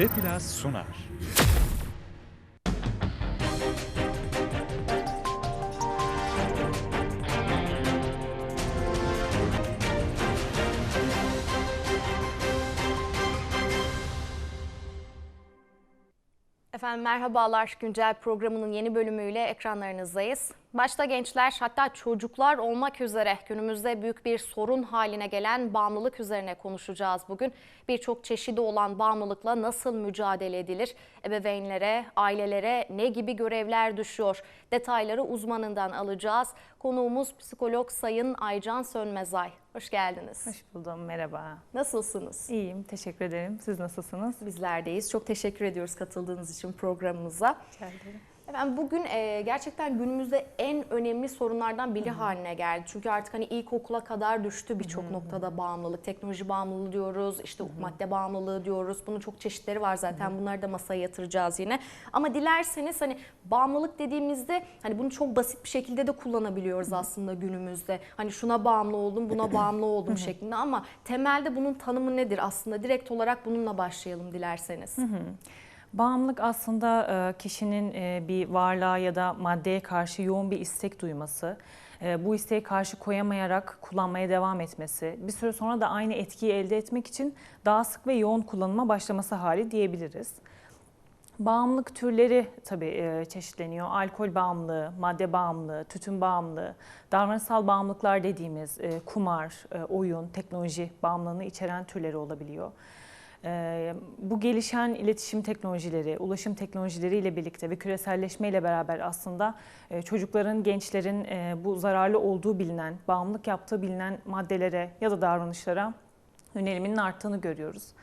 Beplas sunar. Efendim merhabalar. Güncel programının yeni bölümüyle ekranlarınızdayız. Başta gençler hatta çocuklar olmak üzere günümüzde büyük bir sorun haline gelen bağımlılık üzerine konuşacağız bugün. Birçok çeşidi olan bağımlılıkla nasıl mücadele edilir? Ebeveynlere, ailelere ne gibi görevler düşüyor? Detayları uzmanından alacağız. Konuğumuz psikolog Sayın Aycan Sönmezay. Hoş geldiniz. Hoş buldum, merhaba. Nasılsınız? İyiyim, teşekkür ederim. Siz nasılsınız? Bizlerdeyiz. Çok teşekkür ediyoruz katıldığınız için programımıza. Efendim bugün e, gerçekten günümüzde en önemli sorunlardan biri haline geldi. Çünkü artık hani ilkokula kadar düştü birçok noktada bağımlılık. Teknoloji bağımlılığı diyoruz, işte madde bağımlılığı diyoruz. Bunun çok çeşitleri var zaten. Bunları da masaya yatıracağız yine. Ama dilerseniz hani bağımlılık dediğimizde hani bunu çok basit bir şekilde de kullanabiliyoruz aslında günümüzde. Hani şuna bağımlı oldum, buna bağımlı oldum şeklinde ama temelde bunun tanımı nedir aslında? Direkt olarak bununla başlayalım dilerseniz. Bağımlılık aslında e, kişinin e, bir varlığa ya da maddeye karşı yoğun bir istek duyması, e, bu isteğe karşı koyamayarak kullanmaya devam etmesi, bir süre sonra da aynı etkiyi elde etmek için daha sık ve yoğun kullanıma başlaması hali diyebiliriz. Bağımlılık türleri tabii çeşitleniyor. Alkol bağımlılığı, madde bağımlılığı, tütün bağımlılığı, davranışsal bağımlılıklar dediğimiz kumar, oyun, teknoloji bağımlılığını içeren türleri olabiliyor. E, Bu gelişen iletişim teknolojileri, ulaşım teknolojileriyle birlikte ve küreselleşme ile beraber aslında e, çocukların, gençlerin e, bu zararlı olduğu bilinen, bağımlılık yaptığı bilinen maddelere ya da davranışlara yöneliminin arttığını görüyoruz.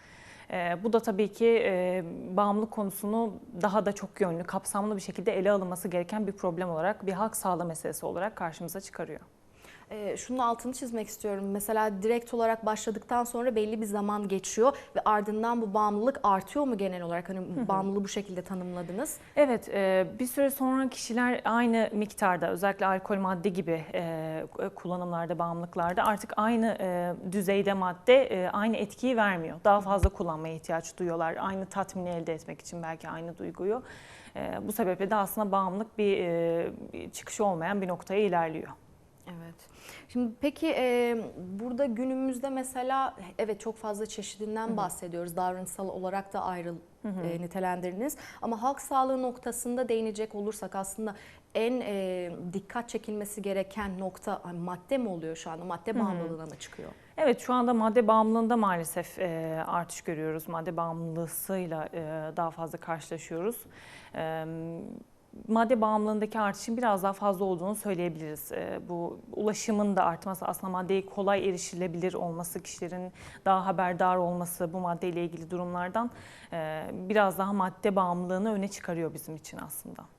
Ee, bu da tabii ki e, bağımlılık konusunu daha da çok yönlü, kapsamlı bir şekilde ele alınması gereken bir problem olarak, bir halk sağlığı meselesi olarak karşımıza çıkarıyor. Ee, şunun altını çizmek istiyorum. Mesela direkt olarak başladıktan sonra belli bir zaman geçiyor ve ardından bu bağımlılık artıyor mu genel olarak? Hani bağımlılığı bu şekilde tanımladınız. Evet, e, bir süre sonra kişiler aynı miktarda, özellikle alkol madde gibi e, kullanımlarda, bağımlılıklarda artık aynı e, düzeyde madde e, aynı etkiyi vermiyor. Daha fazla kullanmaya ihtiyaç duyuyorlar. Aynı tatmini elde etmek için belki aynı duyguyu. E, Bu sebeple de aslında bağımlılık bir, e, çıkışı olmayan bir noktaya ilerliyor. Evet. Şimdi peki e, burada günümüzde mesela evet çok fazla çeşidinden bahsediyoruz. Davranışsal olarak da ayrı e, nitelendiriniz. Ama halk sağlığı noktasında değinecek olursak aslında en e, dikkat çekilmesi gereken nokta hani madde mi oluyor şu anda? Madde bağımlılığına mı çıkıyor? Evet şu anda madde bağımlılığında maalesef e, artış görüyoruz. Madde bağımlılığıyla e, daha fazla karşılaşıyoruz. E, madde bağımlılığındaki artışın biraz daha fazla olduğunu söyleyebiliriz. E, bu ulaşımın da artması aslında maddeye kolay erişilebilir olması, kişilerin daha haberdar olması bu maddeyle ilgili durumlardan e, biraz daha madde bağımlılığını öne çıkarıyor bizim için aslında.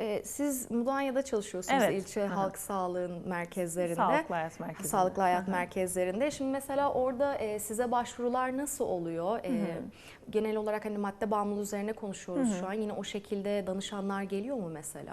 E, siz Mudanya'da çalışıyorsunuz Evet. ilçe Hı hı. halk sağlığın merkezlerinde. Sağlıklı hayat merkezinde. Sağlıklı hayat merkezlerinde. Şimdi mesela orada e, size başvurular nasıl oluyor? E, genel olarak hani madde bağımlılığı üzerine konuşuyoruz şu an. Yine o şekilde danışanlar geliyor mu mesela?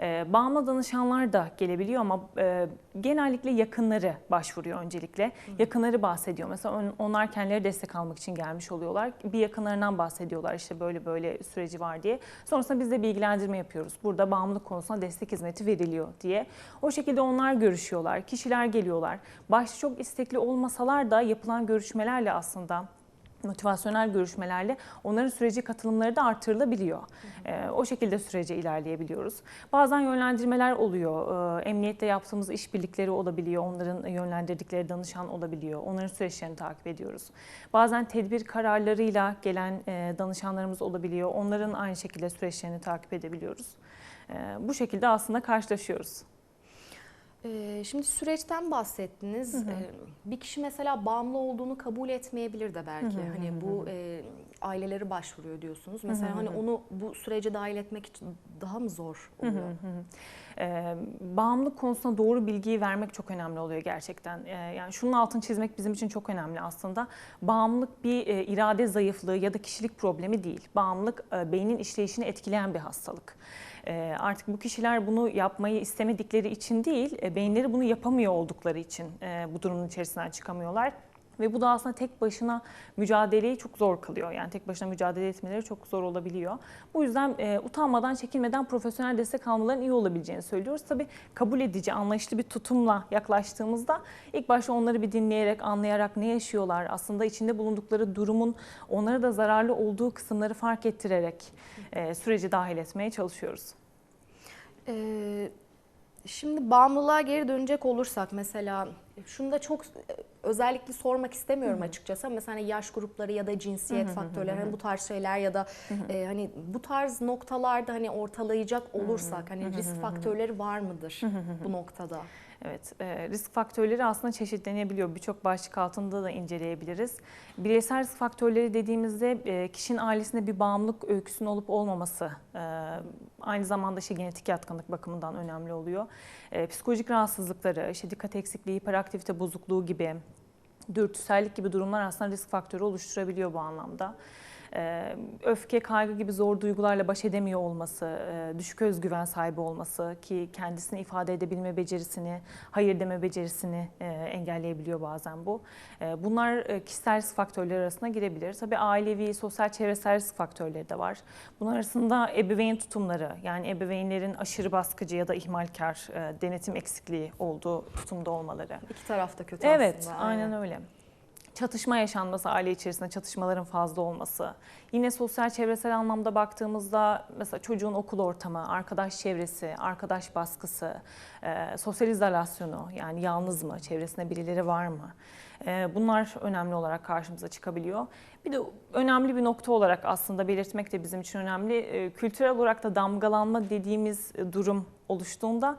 E, bağımlı danışanlar da gelebiliyor ama e, genellikle yakınları başvuruyor öncelikle. Yakınları bahsediyor. Mesela on- onlar kendileri destek almak için gelmiş oluyorlar. Bir yakınlarından bahsediyorlar işte böyle böyle süreci var diye. Sonrasında biz de bilgilendirme yapıyoruz. Burada bağımlılık konusunda destek hizmeti veriliyor diye. O şekilde onlar görüşüyorlar. Kişiler geliyorlar. Başta çok istekli olmasalar da yapılan görüşmelerle aslında motivasyonel görüşmelerle onların sürece katılımları da artırılabiliyor. Ee, o şekilde sürece ilerleyebiliyoruz. Bazen yönlendirmeler oluyor. Ee, emniyetle yaptığımız işbirlikleri olabiliyor. Onların yönlendirdikleri danışan olabiliyor. Onların süreçlerini takip ediyoruz. Bazen tedbir kararlarıyla gelen e, danışanlarımız olabiliyor. Onların aynı şekilde süreçlerini takip edebiliyoruz. Ee, bu şekilde aslında karşılaşıyoruz. E, şimdi süreçten bahsettiniz. E, bir kişi mesela bağımlı olduğunu kabul etmeyebilir de belki. Hani bu e, aileleri başvuruyor diyorsunuz. Mesela hani onu bu sürece dahil etmek için daha mı zor oluyor? Ee, bağımlılık konusunda doğru bilgiyi vermek çok önemli oluyor gerçekten. Ee, yani şunun altını çizmek bizim için çok önemli aslında. Bağımlılık bir e, irade zayıflığı ya da kişilik problemi değil. Bağımlılık e, beynin işleyişini etkileyen bir hastalık. Ee, artık bu kişiler bunu yapmayı istemedikleri için değil, e, beyinleri bunu yapamıyor oldukları için e, bu durumun içerisinden çıkamıyorlar. Ve bu da aslında tek başına mücadeleyi çok zor kılıyor. Yani tek başına mücadele etmeleri çok zor olabiliyor. Bu yüzden e, utanmadan, çekinmeden profesyonel destek almaların iyi olabileceğini söylüyoruz. Tabii kabul edici, anlayışlı bir tutumla yaklaştığımızda ilk başta onları bir dinleyerek, anlayarak ne yaşıyorlar, aslında içinde bulundukları durumun onlara da zararlı olduğu kısımları fark ettirerek e, süreci dahil etmeye çalışıyoruz. Ee, şimdi bağımlılığa geri dönecek olursak mesela şunu da çok e, özellikle sormak istemiyorum açıkçası. ama Mesela yaş grupları ya da cinsiyet faktörleri hani bu tarz şeyler ya da e, hani bu tarz noktalarda hani ortalayacak olursak hani risk faktörleri var mıdır bu noktada? Evet, e, risk faktörleri aslında çeşitlenebiliyor. Birçok başlık altında da inceleyebiliriz. Bireysel risk faktörleri dediğimizde e, kişinin ailesinde bir bağımlılık öyküsünün olup olmaması e, aynı zamanda işte genetik yatkınlık bakımından önemli oluyor. Psikolojik rahatsızlıkları, işte dikkat eksikliği, hiperaktivite bozukluğu gibi, dürtüsellik gibi durumlar aslında risk faktörü oluşturabiliyor bu anlamda. Ee, öfke, kaygı gibi zor duygularla baş edemiyor olması, e, düşük özgüven sahibi olması ki kendisini ifade edebilme becerisini, hayır deme becerisini e, engelleyebiliyor bazen bu. E, Bunlar e, kişisel risk faktörleri arasına girebilir. Tabii ailevi, sosyal, çevresel risk faktörleri de var. Bunlar arasında ebeveyn tutumları, yani ebeveynlerin aşırı baskıcı ya da ihmalkar, e, denetim eksikliği olduğu tutumda olmaları. İki tarafta kötü Evet, aslında. aynen öyle. Çatışma yaşanması, aile içerisinde çatışmaların fazla olması. Yine sosyal çevresel anlamda baktığımızda mesela çocuğun okul ortamı, arkadaş çevresi, arkadaş baskısı, e, sosyal izolasyonu yani yalnız mı, çevresinde birileri var mı? E, bunlar önemli olarak karşımıza çıkabiliyor. Bir de önemli bir nokta olarak aslında belirtmek de bizim için önemli. E, kültürel olarak da damgalanma dediğimiz e, durum oluştuğunda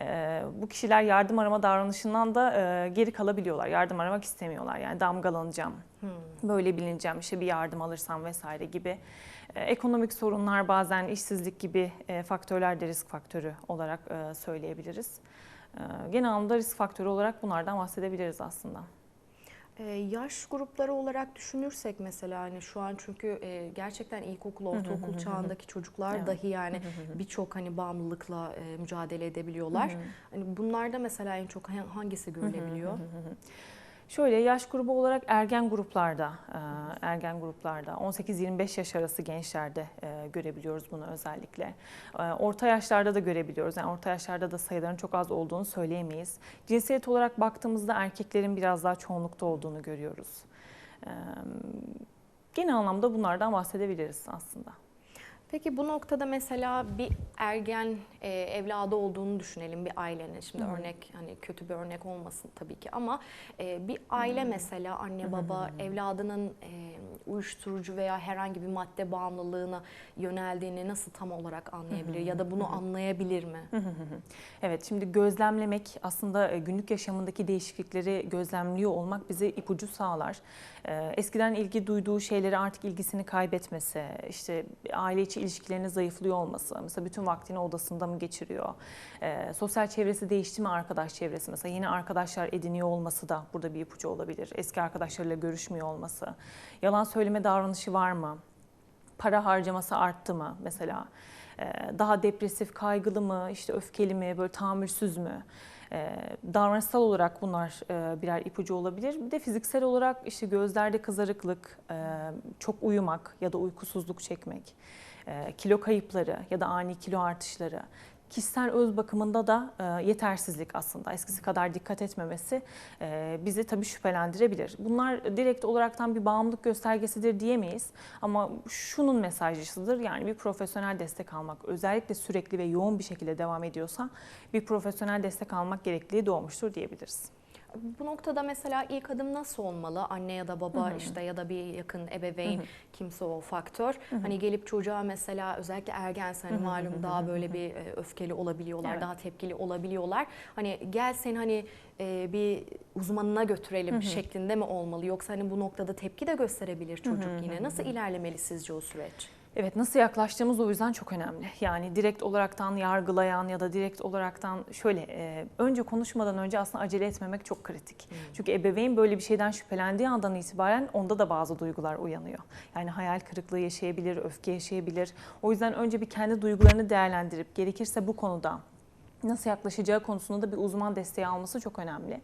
e, bu kişiler yardım arama davranışından da e, geri kalabiliyorlar. Yardım aramak istemiyorlar. Yani damgalanacağım, böyle bilineceğim, işte bir yardım alırsam vesaire gibi. Ekonomik sorunlar bazen işsizlik gibi faktörler de risk faktörü olarak söyleyebiliriz. Genel anlamda risk faktörü olarak bunlardan bahsedebiliriz aslında. Ee, yaş grupları olarak düşünürsek mesela hani şu an çünkü e, gerçekten ilkokul, ortaokul çağındaki çocuklar Evet. dahi yani birçok hani bağımlılıkla e, mücadele edebiliyorlar. Hani bunlarda mesela en çok ha- hangisi görülebiliyor? Şöyle yaş grubu olarak ergen gruplarda, e, ergen gruplarda 18-25 yaş arası gençlerde e, görebiliyoruz bunu özellikle. E, Orta yaşlarda da görebiliyoruz. Yani orta yaşlarda da sayıların çok az olduğunu söyleyemeyiz. Cinsiyet olarak baktığımızda erkeklerin biraz daha çoğunlukta olduğunu görüyoruz. Genel anlamda bunlardan bahsedebiliriz aslında. Peki bu noktada mesela bir ergen e, evladı olduğunu düşünelim bir ailenin. Şimdi örnek hani kötü bir örnek olmasın tabii ki ama e, bir aile mesela anne baba evladının e, uyuşturucu veya herhangi bir madde bağımlılığına yöneldiğini nasıl tam olarak anlayabilir ya da bunu anlayabilir mi? Evet, şimdi gözlemlemek aslında e, günlük yaşamındaki değişiklikleri gözlemliyor olmak bize ipucu sağlar. Ee, Eskiden ilgi duyduğu şeyleri artık ilgisini kaybetmesi, işte aile içi ilişkilerinin zayıflıyor olması, mesela bütün vaktini odasında mı geçiriyor, Ee, sosyal çevresi değişti mi arkadaş çevresi, mesela yeni arkadaşlar ediniyor olması da burada bir ipucu olabilir. Eski arkadaşlarıyla görüşmüyor olması, yalan söyleme davranışı var mı, para harcaması arttı mı mesela, Ee, daha depresif, kaygılı mı, işte öfkeli mi, böyle tahammülsüz mü? Davranışsal olarak bunlar birer ipucu olabilir. Bir de fiziksel olarak işte gözlerde kızarıklık, çok uyumak ya da uykusuzluk çekmek, kilo kayıpları ya da ani kilo artışları, kişisel öz bakımında da e, yetersizlik aslında eskisi kadar dikkat etmemesi e, bizi tabii şüphelendirebilir. Bunlar direkt olaraktan bir bağımlılık göstergesidir diyemeyiz ama şunun mesajcısıdır yani bir profesyonel destek almak özellikle sürekli ve yoğun bir şekilde devam ediyorsa bir profesyonel destek almak gerekliliği doğmuştur diyebiliriz. Bu noktada mesela ilk adım nasıl olmalı? Anne ya da baba işte ya da bir yakın ebeveyn kimse o faktör. Hani gelip çocuğa mesela özellikle ergense hani malum daha böyle bir e, öfkeli olabiliyorlar, Evet. daha tepkili olabiliyorlar. Hani gel seni hani e, bir uzmanına götürelim şeklinde mi olmalı? Yoksa hani bu noktada tepki de gösterebilir çocuk yine. Nasıl ilerlemeli sizce o süreç? Evet nasıl yaklaştığımız o yüzden çok önemli. Yani direkt olaraktan yargılayan ya da direkt olaraktan şöyle e, önce konuşmadan önce aslında acele etmemek çok kritik. Çünkü ebeveyn böyle bir şeyden şüphelendiği andan itibaren onda da bazı duygular uyanıyor. Yani hayal kırıklığı yaşayabilir, öfke yaşayabilir. O yüzden önce bir kendi duygularını değerlendirip gerekirse bu konuda nasıl yaklaşacağı konusunda da bir uzman desteği alması çok önemli. E,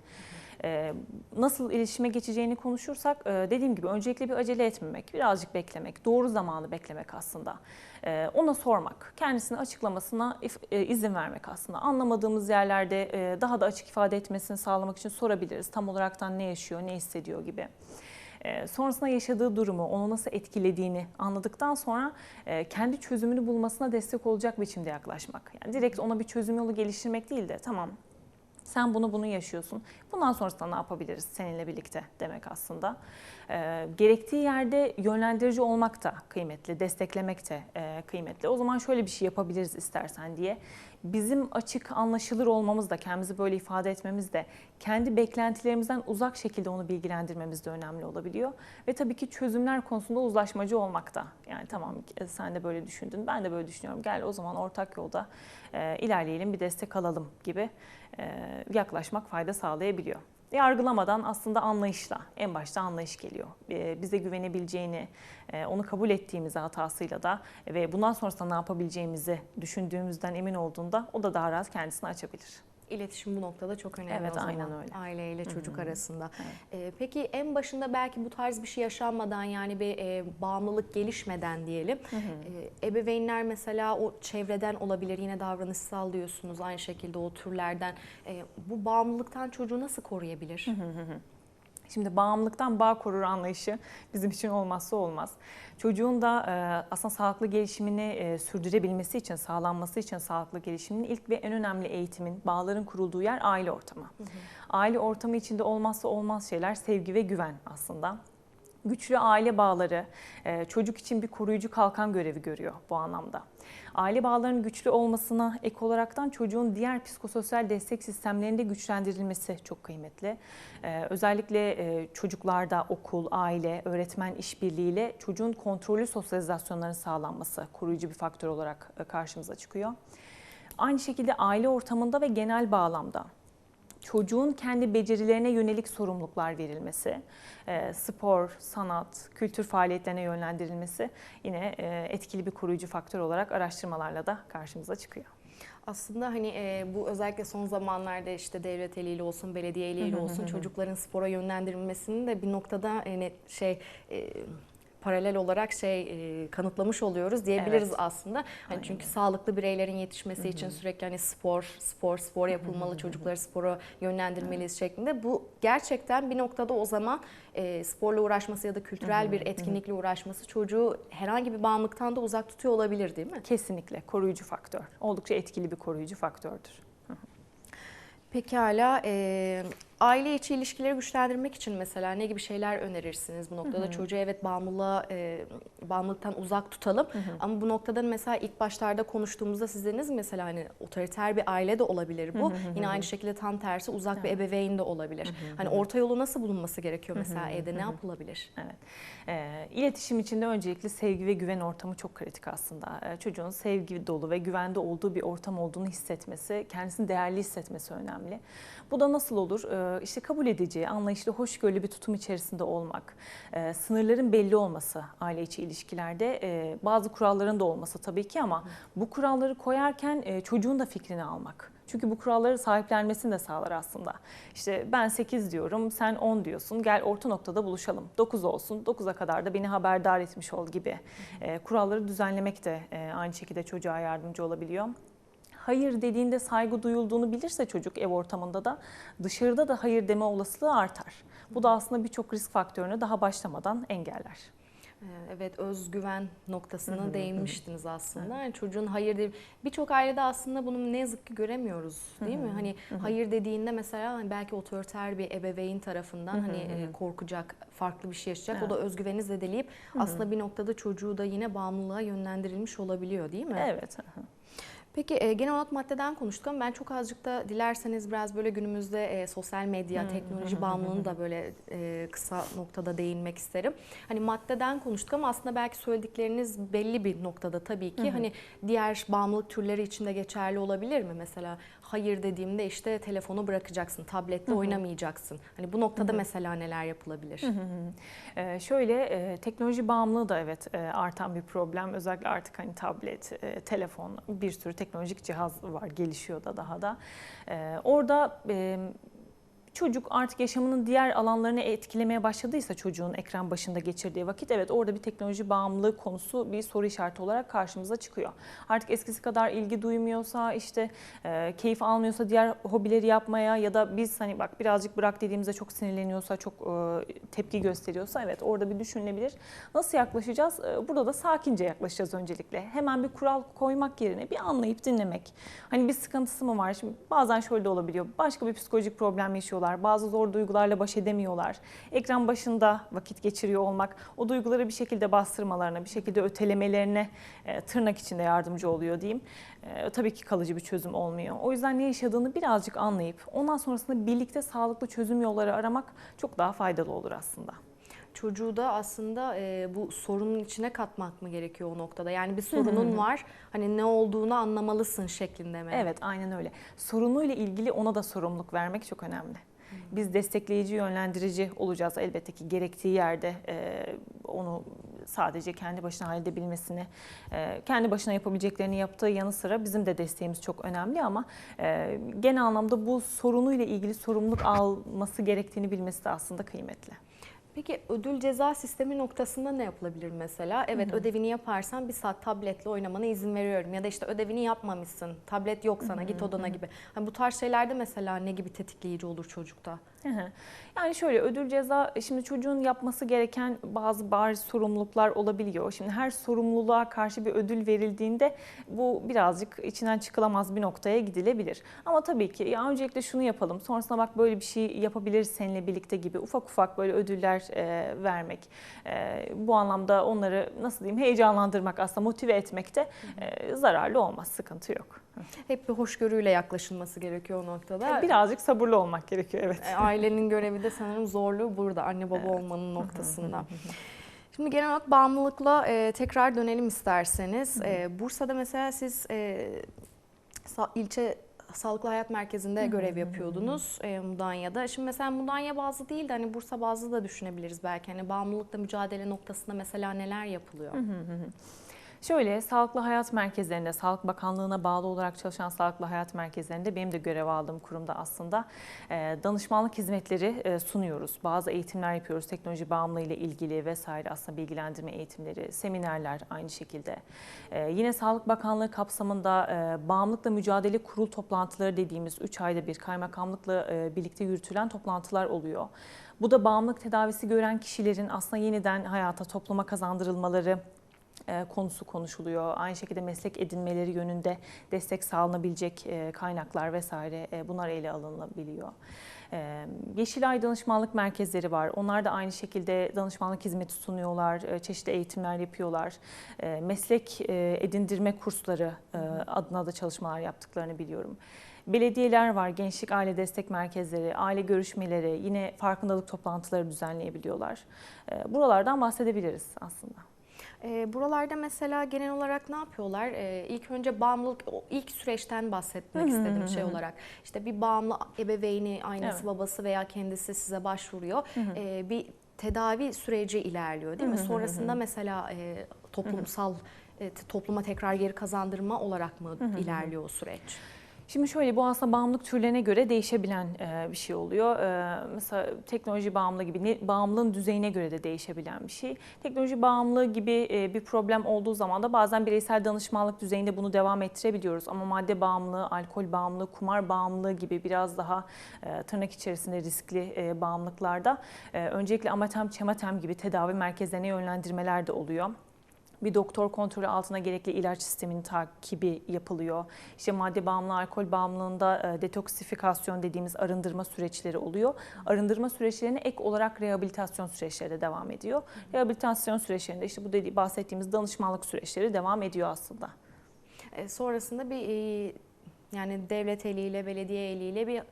nasıl iletişime geçeceğini konuşursak e, dediğim gibi öncelikle bir acele etmemek, birazcık beklemek, doğru zamanı beklemek aslında. E, ona sormak, kendisini açıklamasına e, izin vermek aslında. Anlamadığımız yerlerde e, daha da açık ifade etmesini sağlamak için sorabiliriz. Tam olaraktan ne yaşıyor, ne hissediyor gibi. E, sonrasında yaşadığı durumu, onu nasıl etkilediğini anladıktan sonra e, kendi çözümünü bulmasına destek olacak biçimde yaklaşmak. Yani direkt ona bir çözüm yolu geliştirmek değil de tamam sen bunu bunu yaşıyorsun. Bundan sonrasında ne yapabiliriz seninle birlikte demek aslında. E, gerektiği yerde yönlendirici olmak da kıymetli, desteklemek de e, kıymetli. O zaman şöyle bir şey yapabiliriz istersen diye. Bizim açık, anlaşılır olmamız da, kendimizi böyle ifade etmemiz de, kendi beklentilerimizden uzak şekilde onu bilgilendirmemiz de önemli olabiliyor. Ve tabii ki çözümler konusunda uzlaşmacı olmak da. Yani tamam e, sen de böyle düşündün, ben de böyle düşünüyorum. Gel o zaman ortak yolda e, ilerleyelim, bir destek alalım gibi e, yaklaşmak fayda sağlayabiliyor. Yargılamadan aslında anlayışla, en başta anlayış geliyor. E, bize güvenebileceğini, e, onu kabul ettiğimiz hatasıyla da ve bundan sonrasında ne yapabileceğimizi düşündüğümüzden emin olduğunda o da daha rahat kendisini açabilir. İletişim bu noktada çok önemli Evet, o zaman. aynen öyle. Aile ile çocuk Hı hı. arasında. Ee, peki en başında belki bu tarz bir şey yaşanmadan yani bir e, bağımlılık gelişmeden diyelim. e, ebeveynler mesela o çevreden olabilir yine davranışsal diyorsunuz aynı şekilde o türlerden. E, bu bağımlılıktan çocuğu nasıl koruyabilir? Şimdi bağımlılıktan bağ korur anlayışı bizim için olmazsa olmaz. Çocuğun da e, aslında sağlıklı gelişimini e, sürdürebilmesi için, sağlanması için sağlıklı gelişiminin ilk ve en önemli eğitimin, bağların kurulduğu yer aile ortamı. Aile ortamı içinde olmazsa olmaz şeyler sevgi ve güven aslında. Güçlü aile bağları e, çocuk için bir koruyucu kalkan görevi görüyor bu anlamda. Aile bağlarının güçlü olmasına ek olaraktan çocuğun diğer psikososyal destek sistemlerinde güçlendirilmesi çok kıymetli. Ee, özellikle e, çocuklarda okul, aile, öğretmen işbirliğiyle çocuğun kontrollü sosyalizasyonların sağlanması koruyucu bir faktör olarak e, karşımıza çıkıyor. Aynı şekilde aile ortamında ve genel bağlamda çocuğun kendi becerilerine yönelik sorumluluklar verilmesi, e, spor, sanat, kültür faaliyetlerine yönlendirilmesi yine e, etkili bir koruyucu faktör olarak araştırmalarla da karşımıza çıkıyor. Aslında hani e, bu özellikle son zamanlarda işte devlet eliyle olsun, belediye eliyle olsun çocukların spora yönlendirilmesinin de bir noktada e, net şey e, paralel olarak şey e, kanıtlamış oluyoruz diyebiliriz Evet. aslında. Hani Aynen çünkü sağlıklı bireylerin yetişmesi için sürekli hani spor, spor, spor yapılmalı, çocukları spora yönlendirmeliyiz şeklinde. Bu gerçekten bir noktada o zaman e, sporla uğraşması ya da kültürel bir etkinlikle uğraşması çocuğu herhangi bir bağımlılıktan da uzak tutuyor olabilir değil mi? Kesinlikle koruyucu faktör. Oldukça etkili bir koruyucu faktördür. Pekala. E, aile içi ilişkileri güçlendirmek için mesela ne gibi şeyler önerirsiniz bu noktada? Çocuğu evet bağımlılığa, e, bağımlılıktan uzak tutalım. Ama bu noktada mesela ilk başlarda konuştuğumuzda siz dediniz mesela hani otoriter bir aile de olabilir bu. Yine aynı şekilde tam tersi uzak bir ebeveyn de olabilir. Hani orta yolu nasıl bulunması gerekiyor mesela evde ne yapılabilir? Evet. E, iletişim içinde öncelikle sevgi ve güven ortamı çok kritik aslında. E, çocuğun sevgi dolu ve güvende olduğu bir ortam olduğunu hissetmesi, kendisini değerli hissetmesi önemli. Bu da nasıl olur? E, işte kabul edici, anlayışlı, hoşgörülü bir tutum içerisinde olmak, e, sınırların belli olması aile içi ilişkilerde, e, bazı kuralların da olması tabii ki ama bu kuralları koyarken e, çocuğun da fikrini almak. Çünkü bu kuralları sahiplenmesini de sağlar aslında. İşte ben 8 diyorum, sen 10 diyorsun. Gel orta noktada buluşalım. 9 olsun, 9'a kadar da beni haberdar etmiş ol gibi. E, kuralları düzenlemek de e, aynı şekilde çocuğa yardımcı olabiliyor. Hayır dediğinde saygı duyulduğunu bilirse çocuk ev ortamında da dışarıda da hayır deme olasılığı artar. Bu da aslında birçok risk faktörünü daha başlamadan engeller. Ee, Evet özgüven noktasına değinmiştiniz aslında. Yani çocuğun hayır değil. Birçok ailede aslında bunu ne yazık ki göremiyoruz değil mi? Hani hayır dediğinde mesela hani belki otoriter bir ebeveyn tarafından hani e, korkacak, farklı bir şey yaşayacak. O da özgüveni zedeleyip aslında bir noktada çocuğu da yine bağımlılığa yönlendirilmiş olabiliyor değil mi? Evet. hı hı. Peki e, genel olarak maddeden konuştuk ama ben çok azıcık da dilerseniz biraz böyle günümüzde e, sosyal medya, teknoloji bağımlılığını da böyle e, kısa noktada değinmek isterim. Hani maddeden konuştuk ama aslında belki söyledikleriniz belli bir noktada tabii ki hani diğer bağımlılık türleri için de geçerli olabilir mi? Mesela hayır dediğimde işte telefonu bırakacaksın, tablette oynamayacaksın. Hani bu noktada mesela neler yapılabilir? Ee, şöyle e, teknoloji bağımlılığı da evet e, artan bir problem. Özellikle artık hani tablet, e, telefon bir sürü teknolojik cihaz var gelişiyor da daha da. E, orada e, çocuk artık yaşamının diğer alanlarını etkilemeye başladıysa çocuğun ekran başında geçirdiği vakit evet orada bir teknoloji bağımlılığı konusu bir soru işareti olarak karşımıza çıkıyor. Artık eskisi kadar ilgi duymuyorsa işte e, keyif almıyorsa diğer hobileri yapmaya ya da biz hani bak birazcık bırak dediğimizde çok sinirleniyorsa çok e, tepki gösteriyorsa evet orada bir düşünülebilir. Nasıl yaklaşacağız? E, burada da sakince yaklaşacağız öncelikle. Hemen bir kural koymak yerine bir anlayıp dinlemek. Hani bir sıkıntısı mı var? Şimdi bazen şöyle de olabiliyor. Başka bir psikolojik problem yaşıyorlar. Bazı zor duygularla baş edemiyorlar. Ekran başında vakit geçiriyor olmak o duyguları bir şekilde bastırmalarına, bir şekilde ötelemelerine e, tırnak içinde yardımcı oluyor diyeyim. E, tabii ki kalıcı bir çözüm olmuyor. O yüzden ne yaşadığını birazcık anlayıp ondan sonrasında birlikte sağlıklı çözüm yolları aramak çok daha faydalı olur aslında. Çocuğu da aslında e, bu sorunun içine katmak mı gerekiyor o noktada? Yani bir sorunun var, hani ne olduğunu anlamalısın şeklinde mi? Evet, aynen öyle. Sorunuyla ilgili ona da sorumluluk vermek çok önemli. Biz destekleyici, yönlendirici olacağız elbette ki gerektiği yerde e, onu sadece kendi başına halledebilmesini, e, kendi başına yapabileceklerini yaptığı yanı sıra bizim de desteğimiz çok önemli ama e, genel anlamda bu sorunuyla ilgili sorumluluk alması gerektiğini bilmesi de aslında kıymetli. Peki ödül ceza sistemi noktasında ne yapılabilir mesela? Evet ödevini yaparsan bir saat tabletle oynamana izin veriyorum. Ya da işte ödevini yapmamışsın, tablet yok sana git odana gibi. Hani bu tarz şeylerde mesela ne gibi tetikleyici olur çocukta? Yani şöyle ödül ceza şimdi çocuğun yapması gereken bazı bariz sorumluluklar olabiliyor. Şimdi her sorumluluğa karşı bir ödül verildiğinde bu birazcık içinden çıkılamaz bir noktaya gidilebilir. Ama tabii ki ya öncelikle şunu yapalım sonrasında bak böyle bir şey yapabiliriz seninle birlikte gibi ufak ufak böyle ödüller e, vermek. E, bu anlamda onları nasıl diyeyim heyecanlandırmak aslında motive etmek de e, zararlı olmaz sıkıntı yok. Hep bir hoşgörüyle yaklaşılması gerekiyor o noktada. Birazcık sabırlı olmak gerekiyor evet. E, Ailenin görevi de sanırım zorluğu burada anne baba olmanın noktasında. Şimdi genel olarak bağımlılıkla e, tekrar dönelim isterseniz. E, Bursa'da mesela siz e, sa- ilçe Sağlıklı Hayat Merkezi'nde görev yapıyordunuz e, Mudanya'da. Şimdi mesela Mudanya bazlı değil de hani Bursa bazlı da düşünebiliriz belki. Hani bağımlılıkla mücadele noktasında mesela neler yapılıyor? Şöyle sağlıklı hayat merkezlerinde, Sağlık Bakanlığı'na bağlı olarak çalışan sağlıklı hayat merkezlerinde benim de görev aldığım kurumda aslında e, danışmanlık hizmetleri e, sunuyoruz. Bazı eğitimler yapıyoruz teknoloji bağımlılığı ile ilgili vesaire aslında bilgilendirme eğitimleri, seminerler aynı şekilde. E, Yine Sağlık Bakanlığı kapsamında bağımlılıkla mücadele kurul toplantıları dediğimiz 3 ayda bir kaymakamlıkla birlikte yürütülen toplantılar oluyor. Bu da bağımlılık tedavisi gören kişilerin aslında yeniden hayata, topluma kazandırılmaları, konusu konuşuluyor. Aynı şekilde meslek edinmeleri yönünde destek sağlanabilecek e, kaynaklar vesaire e, bunlar ele alınabiliyor. E, Yeşilay danışmanlık merkezleri var. Onlar da aynı şekilde danışmanlık hizmeti sunuyorlar, e, çeşitli eğitimler yapıyorlar. E, Meslek e, edindirme kursları e, adına da çalışmalar yaptıklarını biliyorum. Belediyeler var, gençlik aile destek merkezleri, aile görüşmeleri, yine farkındalık toplantıları düzenleyebiliyorlar. E, Buralardan bahsedebiliriz aslında. E, buralarda mesela genel olarak ne yapıyorlar? E, ilk önce bağımlılık, o ilk süreçten bahsetmek istedim şey olarak. İşte bir bağımlı ebeveyni, annesi, Evet. babası veya kendisi size başvuruyor. E, bir tedavi süreci ilerliyor değil mi? Sonrasında mesela e, toplumsal e, topluma tekrar geri kazandırma olarak mı ilerliyor o süreç? Şimdi şöyle bu aslında bağımlılık türlerine göre değişebilen e, bir şey oluyor. E, mesela teknoloji bağımlılığı gibi ne, bağımlılığın düzeyine göre de değişebilen bir şey. Teknoloji bağımlılığı gibi e, bir problem olduğu zaman da bazen bireysel danışmanlık düzeyinde bunu devam ettirebiliyoruz. Ama madde bağımlılığı, alkol bağımlılığı, kumar bağımlılığı gibi biraz daha e, tırnak içerisinde riskli e, bağımlılıklarda e, öncelikle amatem, çematem gibi tedavi merkezlerine yönlendirmeler de oluyor. Bir doktor kontrolü altına gerekli ilaç sisteminin takibi yapılıyor. İşte madde bağımlılığı, alkol bağımlılığında e, detoksifikasyon dediğimiz arındırma süreçleri oluyor. Arındırma süreçlerine ek olarak rehabilitasyon süreçleri de devam ediyor. Rehabilitasyon süreçlerinde işte bu dedi, bahsettiğimiz danışmanlık süreçleri devam ediyor aslında. E, sonrasında bir e, yani devlet eliyle, belediye eliyle bir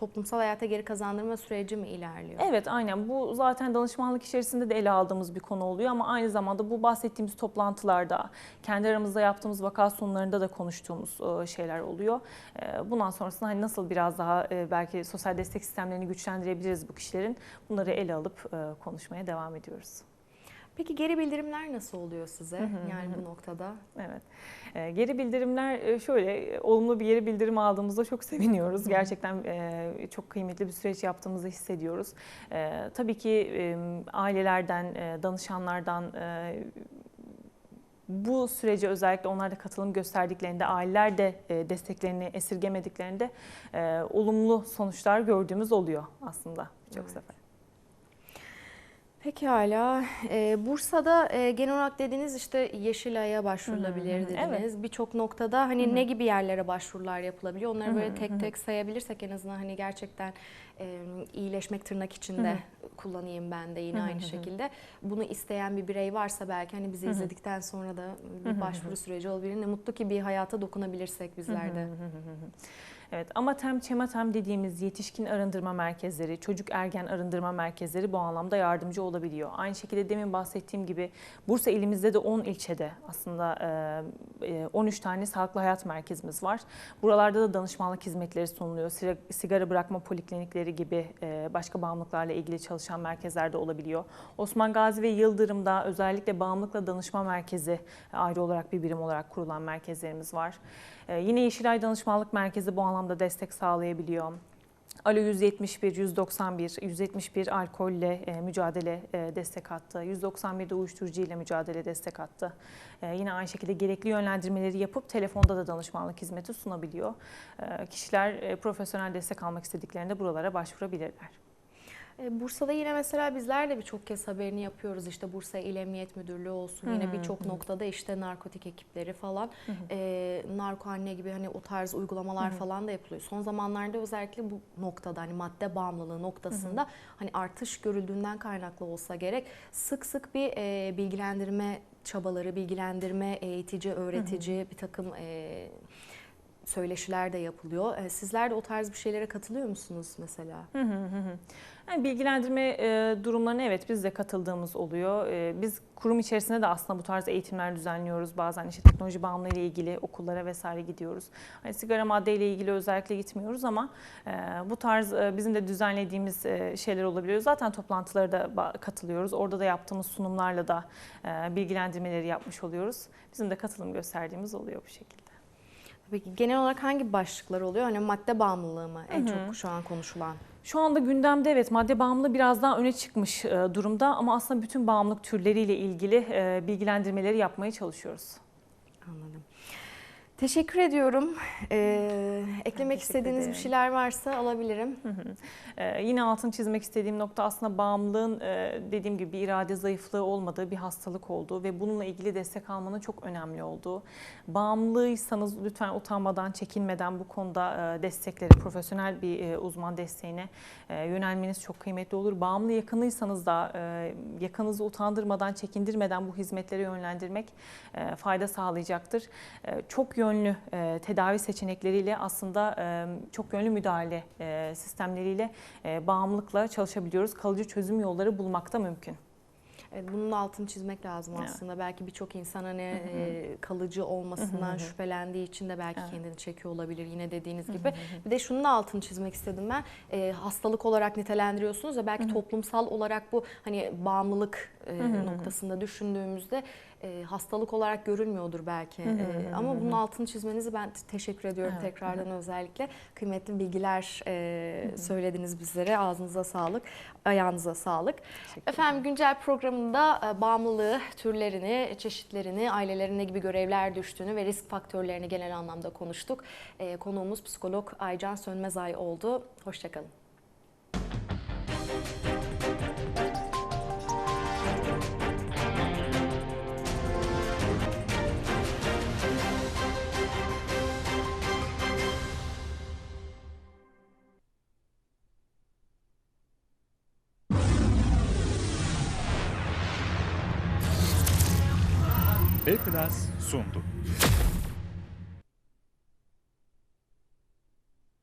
toplumsal hayata geri kazandırma süreci mi ilerliyor? Evet aynen bu zaten danışmanlık içerisinde de ele aldığımız bir konu oluyor ama aynı zamanda bu bahsettiğimiz toplantılarda kendi aramızda yaptığımız vaka sunumlarında da konuştuğumuz e, şeyler oluyor. E, Bundan sonrasında hani nasıl biraz daha e, belki sosyal destek sistemlerini güçlendirebiliriz bu kişilerin bunları ele alıp konuşmaya devam ediyoruz. Peki geri bildirimler nasıl oluyor size? Yani bu noktada. Evet. E, geri bildirimler e, şöyle e, olumlu bir geri bildirim aldığımızda çok seviniyoruz. Gerçekten e, çok kıymetli bir süreç yaptığımızı hissediyoruz. E, tabii ki e, ailelerden, e, danışanlardan e, bu sürece özellikle onlar da katılım gösterdiklerinde, aileler de e, desteklerini esirgemediklerinde e, olumlu sonuçlar gördüğümüz oluyor aslında birçok Evet. sefer. Pekala. Ee, Bursa'da e, genel olarak dediğiniz işte Yeşilay'a başvurulabilir dediniz. Birçok noktada hani ne gibi yerlere başvurular yapılabiliyor? Onları Hı hı böyle tek tek sayabilirsek en azından hani gerçekten e, iyileşmek tırnak içinde kullanayım ben de yine Hı hı aynı şekilde. Bunu isteyen bir birey varsa belki hani bizi Hı hı. izledikten sonra da bir başvuru süreci olabilir. Ne mutlu ki bir hayata dokunabilirsek bizler de. Hı Evet, Amatem, Çematem dediğimiz yetişkin arındırma merkezleri, çocuk ergen arındırma merkezleri bu anlamda yardımcı olabiliyor. Aynı şekilde demin bahsettiğim gibi Bursa ilimizde de 10 ilçede aslında e, e, 13 tane sağlıklı hayat merkezimiz var. Buralarda da danışmanlık hizmetleri sunuluyor. Siga- Sigara bırakma poliklinikleri gibi başka bağımlılıklarla ilgili çalışan merkezler de olabiliyor. Osman Gazi ve Yıldırım'da özellikle bağımlılıkla danışma merkezi ayrı olarak bir birim olarak kurulan merkezlerimiz var. Yine Yeşilay Danışmanlık Merkezi bu anlamda destek sağlayabiliyor. Alo 171, 191, 171 alkolle e, mücadele e, destek attı. 191'de uyuşturucu ile mücadele destek attı. E, yine aynı şekilde gerekli yönlendirmeleri yapıp telefonda da danışmanlık hizmeti sunabiliyor. E, kişiler e, profesyonel destek almak istediklerinde buralara başvurabilirler. E, Bursa'da yine mesela bizler de birçok kez haberini yapıyoruz. İşte Bursa İl Emniyet Müdürlüğü olsun. Hı Yine birçok noktada işte narkotik ekipleri falan, Hı hı. e, narko anne gibi hani o tarz uygulamalar Hı hı. falan da yapılıyor. Son zamanlarda özellikle bu noktada hani madde bağımlılığı noktasında hani artış görüldüğünden kaynaklı olsa gerek sık sık bir e, bilgilendirme çabaları, bilgilendirme, eğitici, öğretici bir takım e, söyleşiler de yapılıyor. E, sizler de o tarz bir şeylere katılıyor musunuz mesela? Hı hı hı. Yani bilgilendirme e, durumlarına evet biz de katıldığımız oluyor. E, biz kurum içerisinde de aslında bu tarz eğitimler düzenliyoruz. Bazen işte teknoloji bağımlılığı ile ilgili okullara vesaire gidiyoruz. Hani sigara madde ile ilgili özellikle gitmiyoruz ama e, bu tarz e, bizim de düzenlediğimiz e, şeyler olabiliyor. Zaten toplantılara da katılıyoruz. Orada da yaptığımız sunumlarla da e, bilgilendirmeleri yapmış oluyoruz. Bizim de katılım gösterdiğimiz oluyor bu şekilde. Peki genel olarak hangi başlıklar oluyor? Hani madde bağımlılığı mı en Hı hı. çok şu an konuşulan? Şu anda gündemde evet madde bağımlılığı biraz daha öne çıkmış e, durumda ama aslında bütün bağımlılık türleriyle ilgili e, bilgilendirmeleri yapmaya çalışıyoruz. Anladım. Teşekkür ediyorum. Ee, eklemek teşekkür istediğiniz bir ederim. şeyler varsa alabilirim. Hı hı. Ee, yine altını çizmek istediğim nokta aslında bağımlılığın e, dediğim gibi bir irade zayıflığı olmadığı bir hastalık olduğu ve bununla ilgili destek almanın çok önemli olduğu. Bağımlıysanız lütfen utanmadan, çekinmeden bu konuda e, destekleri, profesyonel bir e, uzman desteğine e, yönelmeniz çok kıymetli olur. Bağımlı yakınıysanız da e, yakınınızı utandırmadan, çekindirmeden bu hizmetlere yönlendirmek e, fayda sağlayacaktır. E, Çok yönlü e, tedavi seçenekleriyle aslında e, çok yönlü müdahale e, sistemleriyle e, bağımlılıkla çalışabiliyoruz. Kalıcı çözüm yolları bulmakta mümkün. Evet, bunun altını çizmek lazım Evet. aslında. Belki birçok insan hani Hı hı. e, kalıcı olmasından Hı hı hı. şüphelendiği için de belki Evet. kendini çekiyor olabilir yine dediğiniz gibi. hı. Bir de şunun da altını çizmek istedim ben. E, hastalık olarak nitelendiriyorsunuz ya belki Hı hı. toplumsal olarak bu hani bağımlılık e, noktasında düşündüğümüzde e, hastalık olarak görülmüyordur belki. Hı hı E, hı ama hı bunun hı. altını çizmenizi ben teşekkür ediyorum Evet, tekrardan özellikle. Kıymetli bilgiler e, söylediniz bizlere. Ağzınıza sağlık, ayağınıza sağlık. Efendim güncel programında e, bağımlılığı, türlerini, çeşitlerini, ailelerine gibi görevler düştüğünü ve risk faktörlerini genel anlamda konuştuk. E, Konuğumuz psikolog Aycan Sönmezay oldu. Hoşçakalın. assunto.